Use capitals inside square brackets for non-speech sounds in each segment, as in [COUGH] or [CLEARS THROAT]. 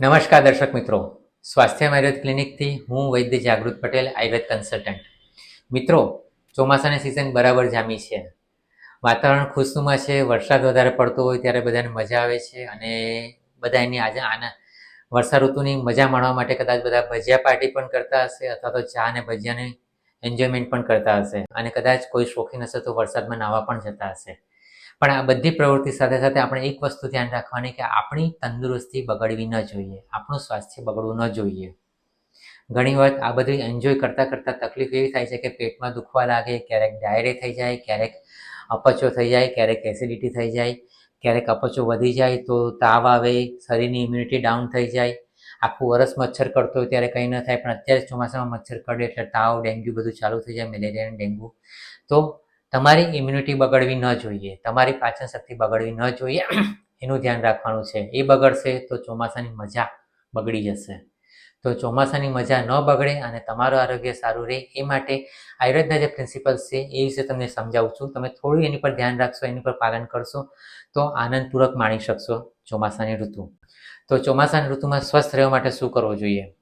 નમસ્કાર દર્શક મિત્રો. સ્વાસ્થ્ય આયુર્વેદ ક્લિનિકથી હું વૈદ્ય જાગૃત પટેલ, આયુર્વેદ કન્સલ્ટન્ટ. મિત્રો, ચોમાસાની સિઝન બરાબર જામી છે. વાતાવરણ ખુશનુમા છે, વરસાદ વધારે પડતો હોય ત્યારે બધાને મજા આવે છે અને બધા એની આજે આના વર્ષા ઋતુની મજા માણવા માટે કદાચ બધા ભજીયા પાર્ટી પણ કરતા હશે અથવા તો ચા અને ભજીયાની એન્જોયમેન્ટ પણ કરતા હશે અને કદાચ કોઈ શોખીન હશે તો વરસાદમાં નાહવા પણ જતા હશે. પણ આ બધી પ્રવૃત્તિ સાથે સાથે આપણે એક વસ્તુ ધ્યાન રાખવાની કે આપણી તંદુરસ્તી બગડવી ન જોઈએ, આપણું સ્વાસ્થ્ય બગડવું ન જોઈએ. ઘણી વખત આ બધું એન્જોય કરતાં કરતાં તકલીફ એવી થાય છે કે પેટમાં દુખવા લાગે, ક્યારેક ડાયરે થઈ જાય, ક્યારેક અપચો થઈ જાય, ક્યારેક એસિડિટી થઈ જાય, ક્યારેક અપચો વધી જાય તો તાવ આવે, શરીરની ઇમ્યુનિટી ડાઉન થઈ જાય. આખું વરસ મચ્છર કરતો હોય ત્યારે કંઈ ન થાય પણ અત્યારે ચોમાસામાં મચ્છર કરડે એટલે તાવ, ડેન્ગ્યુ બધું ચાલુ થઈ જાય, મેલેરિયા ડેન્ગ્યુ. તો તમારી ઇમ્યુનિટી બગડવી ન જોઈએ, તમારી પાચન શક્તિ બગડવી ન જોઈએ, [CLEARS THROAT] એનું ધ્યાન રાખવાનું છે. એ બગડશે તો ચોમાસાની મજા બગડી જશે. તો ચોમાસાની મજા ન બગડે અને તમારું આરોગ્ય સારું રહે, એ માટે આયુર્વેદના જે પ્રિન્સિપલ્સ છે, એ વિશે તમને સમજાવું છું. તમે થોડું એની પર ધ્યાન રાખશો, એની પર પાલન કરશો, તો આનંદપૂર્વક માણી શકશો ચોમાસાની ઋતુ. તો ચોમાસાની ઋતુમાં સ્વસ્થ રહેવા માટે શું કરવું જોઈએ?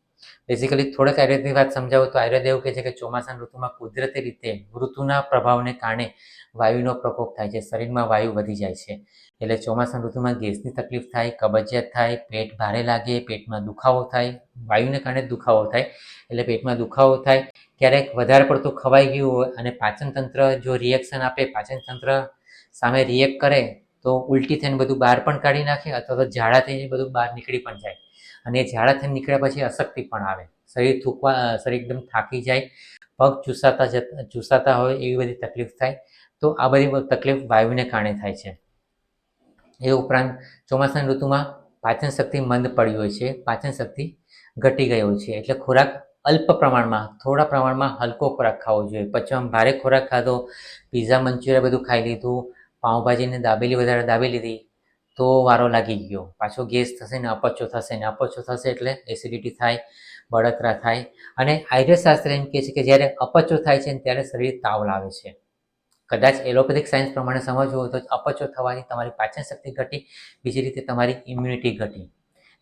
બેઝિકલી થોડેક આયુર્વેદની વાત સમજાવું તો આયુર્વેદ એવું કહે છે કે ચોમાસાની ઋતુમાં કુદરતી રીતે ઋતુના પ્રભાવને કારણે વાયુનો પ્રકોપ થાય છે. શરીરમાં વાયુ વધી જાય છે. એટલે ચોમાસાની ઋતુમાં ગેસની તકલીફ થાય, કબજિયાત થાય, પેટ ભારે લાગે, પેટમાં દુખાવો થાય, વાયુને કારણે દુખાવો થાય. એટલે પેટમાં દુખાવો થાય, ક્યારેક વધારે પડતું ખવાઈ ગયું હોય અને પાચન તંત્ર જો રિએક્શન આપે, પાચન તંત્ર સામે રિએક્ટ કરે, તો ઉલટી થઈને બધું બહાર પણ કાઢી નાખે અથવા તો ઝાડા થઈને બધું બહાર નીકળી પણ જાય. અને ઝાડા થઈને નીકળ્યા પછી અશક્તિ પણ આવે. શરીર થૂકવા શરીર એકદમ થાકી જાય, પગ ચૂસાતા જતા ચૂસાતા હોય એવી બધી તકલીફ થાય. તો આ બધી તકલીફ વાયુને કારણે થાય છે. એ ઉપરાંત ચોમાસાની ઋતુમાં પાચન શક્તિ મંદ પડી હોય છે. પાચન શક્તિ ઘટી ગઈ હોય છે. એટલે ખોરાક અલ્પ પ્રમાણમાં, થોડા પ્રમાણમાં હલકો ખોરાક ખાવો જોઈએ. પચવામાં ભારે ખોરાક ખાધો, પીઝા મંચુરિયન બધું ખાઈ લીધું, પાઉંભાજીને દાબેલી વધારે દાબી લીધી તો વારો લાગી ગયો. પાછો ગેસ થશે ને અપચો થશે ને અપચો થશે એટલે એસિડિટી થાય, બળતરા થાય. અને આયુર્વેદ શાસ્ત્ર એમ કહે છે કે જ્યારે અપચો થાય છે ને ત્યારે શરીર તાવ લાવે છે. કદાચ એલોપેથિક સાયન્સ પ્રમાણે સમજવું હોય તો અપચો થવાથી તમારી પાચન શક્તિ ઘટી, બીજી રીતે તમારી ઇમ્યુનિટી ઘટી.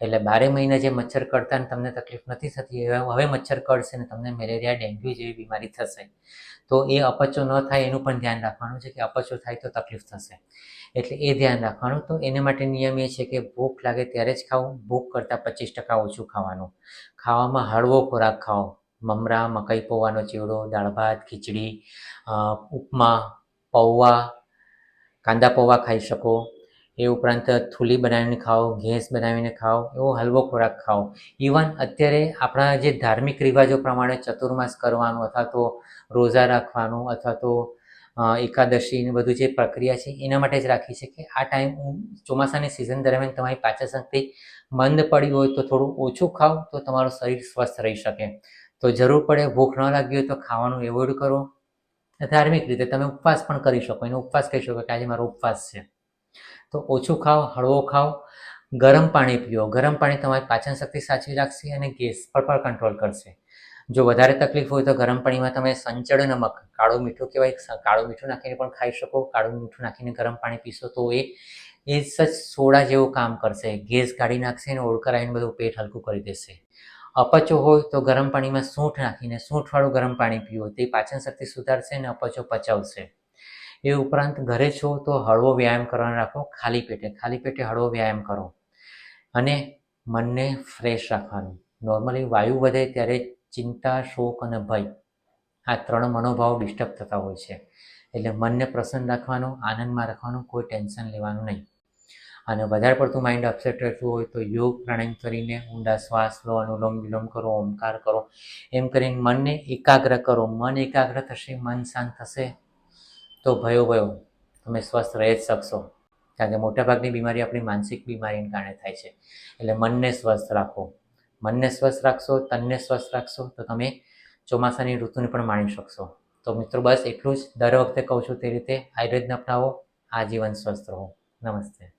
એટલે બારે મહિના જે મચ્છર કરતા તમને તકલીફ નથી થતી હવે મચ્છર કરશે ને તમને મેલેરિયા, ડેન્ગ્યુ જેવી બીમારી થશે. તો એ અપચો ન થાય એનું પણ ધ્યાન રાખવાનું છે કે અપચો થાય તો તકલીફ થશે. એટલે એ ધ્યાન રાખવાનું. તો એને માટે નિયમ એ છે કે ભૂખ લાગે ત્યારે જ ખાવું, ભૂખ કરતાં પચીસ ટકા ઓછું ખાવાનું. ખાવામાં હળવો ખોરાક ખાઓ. મમરા, મકાઈ પૌવાનો ચીવડો, દાળ ભાત, ખીચડી ઉપમા, પૌવા, કાંદા પૌવા ખાઈ શકો. એ ઉપરાંત થૂલી બનાવીને ખાઓ, ઘેસ બનાવીને ખાઓ, એવો હલવો ખોરાક ખાઓ. ઇવન અત્યારે આપણા જે ધાર્મિક રિવાજો પ્રમાણે ચતુર્માસ કરવાનું અથવા તો રોઝા રાખવાનું અથવા તો એકાદશી ને બધું જે પ્રક્રિયા છે, એના માટે જ રાખી છે કે આ ટાઈમ ચોમાસાની સિઝન દરમિયાન તમારી પાચન શક્તિ મંદ પડી હોય તો થોડું ઓછું ખાઓ તો તમારું શરીર સ્વસ્થ રહી શકે. તો જરૂર પડે ભૂખ ન લાગી હોય તો ખાવાનું એવોઇડ કરો. ધાર્મિક રીતે તમે ઉપવાસ પણ કરી શકો, એનો ઉપવાસ કહી શકો કે આજે મારો ઉપવાસ છે. તો ઓછું ખાઓ, હળવો ખાઓ, ગરમ પાણી પીઓ. ગરમ પાણી તમારી પાચન શક્તિ સાચવી રાખશે અને ગેસ પર પણ કંટ્રોલ કરશે. જો વધારે તકલીફ હોય તો ગરમ પાણીમાં તમે સંચળ નમક, કાળું મીઠું કહેવાય કાળું મીઠું નાખીને પણ ખાઈ શકો. કાળું મીઠું નાખીને ગરમ પાણી પીશો તો એ એ સચ સોડા જેવું કામ કરશે. ગેસ કાઢી નાખશે અને ઓળકર આવીને બધું પેટ હલકું કરી દેશે. અપચો હોય તો ગરમ પાણીમાં સૂંઠ નાખીને સૂંઠવાળું ગરમ પાણી પીવો તે પાચન શક્તિ સુધારશે અને અપચો પચાવશે. એ ઉપરાંત ઘરે છો તો હળવો વ્યાયામ કરવાનો રાખો, ખાલી પેટે ખાલી પેટે હળવો વ્યાયામ કરો. અને મનને ફ્રેશ રાખવાનું. નોર્મલી વાયુ વધે ત્યારે ચિંતા, શોક અને ભય આ ત્રણ મનોભાવ ડિસ્ટર્બ થતા હોય છે. એટલે મનને પ્રસન્ન રાખવાનું, આનંદમાં રાખવાનું, કોઈ ટેન્શન લેવાનું નહીં. અને વધારે પડતું માઇન્ડ અપસેટ રહેતું હોય તો યોગ, પ્રાણાયામ કરીને ઊંડા શ્વાસ લો, અનુલોમ વિલોમ કરો, ઓમકાર કરો. એમ કરીને મનને એકાગ્ર કરો. મન એકાગ્ર થશે, મન શાંત થશે તો ભયો ભયો, તમે સ્વસ્થ રહી જ શકશો. કારણ કે મોટાભાગની બીમારી આપણી માનસિક બીમારીને કારણે થાય છે. એટલે મનને સ્વસ્થ રાખો. મનને સ્વસ્થ રાખશો, તનને સ્વસ્થ રાખશો, તો તમે ચોમાસાની ઋતુને પણ માણી શકશો. તો મિત્રો બસ એટલું જ. દર વખતે કહું છું તે રીતે આયુર્વેદને અપનાવો, આજીવન સ્વસ્થ રહો. નમસ્તે.